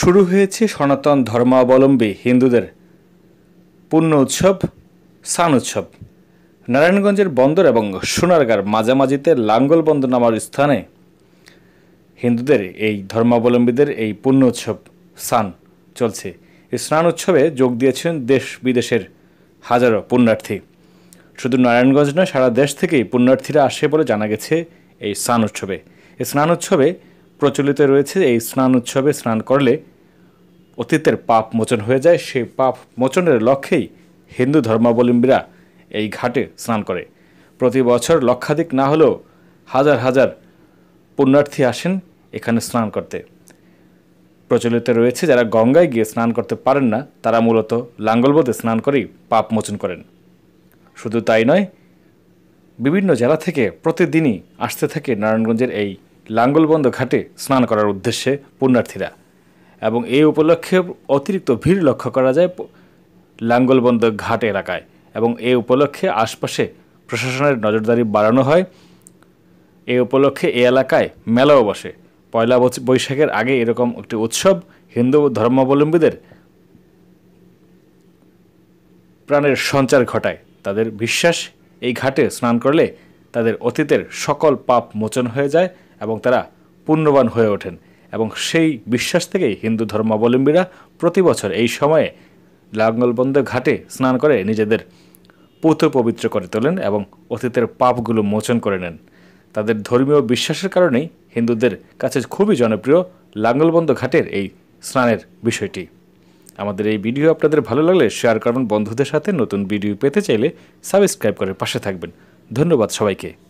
শুরু হয়েছে সনাতন ধর্মাবলম্বী হিন্দুদের পূর্ণ উৎসব সান উৎসব। নারায়ণগঞ্জের বন্দর এবং সোনারগাঁর মাঝামাঝিতে লাঙ্গল বন্দর নামার স্থানে হিন্দুদের এই ধর্মাবলম্বীদের এই পূর্ণ উৎসব সান চলছে। এই স্নান উৎসবে যোগ দিয়েছেন দেশ বিদেশের হাজারো পুণ্যার্থী। শুধু নারায়ণগঞ্জ নয়, সারা দেশ থেকেই পুণ্যার্থীরা আসে বলে জানা গেছে এই স্নান উৎসবে। এই স্নান উৎসবে প্রচলিত রয়েছে, এই স্নান উৎসবে স্নান করলে অতীতের পাপ মোচন হয়ে যায়। সেই পাপ মোচনের লক্ষ্যেই হিন্দু ধর্মাবলম্বীরা এই ঘাটে স্নান করে। প্রতি বছর লক্ষাধিক না হলেও হাজার হাজার পুণ্যার্থী আসেন এখানে স্নান করতে। প্রচলিত রয়েছে, যারা গঙ্গায় গিয়ে স্নান করতে পারেন না, তারা মূলত লাঙ্গলবোধে স্নান করেই পাপ মোচন করেন। শুধু তাই নয়, বিভিন্ন জেলা থেকে প্রতিদিনই আসতে থাকে নারায়ণগঞ্জের এই লাঙ্গলবন্দ ঘাটে স্নান করার উদ্দেশ্যে পুণ্যার্থীরা। এবং এই উপলক্ষে অতিরিক্ত ভিড় লক্ষ্য করা যায় লাঙ্গলবন্দ ঘাট এলাকায়। এবং এই উপলক্ষে আশপাশে প্রশাসনের নজরদারি বাড়ানো হয়। এই উপলক্ষে এ এলাকায় মেলাও বসে। পয়লা বৈশাখের আগে এরকম একটি উৎসব হিন্দু ধর্মাবলম্বীদের প্রাণের সঞ্চার ঘটায়। তাদের বিশ্বাস, এই ঘাটে স্নান করলে তাদের অতীতের সকল পাপ মোচন হয়ে যায়। এবং তারা পুণ্যবান হয়ে ওঠেন এবং সেই বিশ্বাস থেকেই হিন্দু ধর্মাবলম্বীরা প্রতি বছর এই সময়ে লাঙ্গলবন্দ ঘাটে স্নান করে নিজেদের পুত পবিত্র করে তোলেন এবং অতীতের পাপগুলো মোচন করে নেন। তাদের ধর্মীয় বিশ্বাসের কারণেই হিন্দুদের কাছে খুবই জনপ্রিয় লাঙ্গলবন্দ ঘাটের এই স্নানের বিষয়টি। আমাদের এই ভিডিও আপনাদের ভালো লাগলে শেয়ার করুন বন্ধুদের সাথে নতুন ভিডিও পেতে চাইলে সাবস্ক্রাইব করে পাশে থাকবেন। ধন্যবাদ সবাইকে।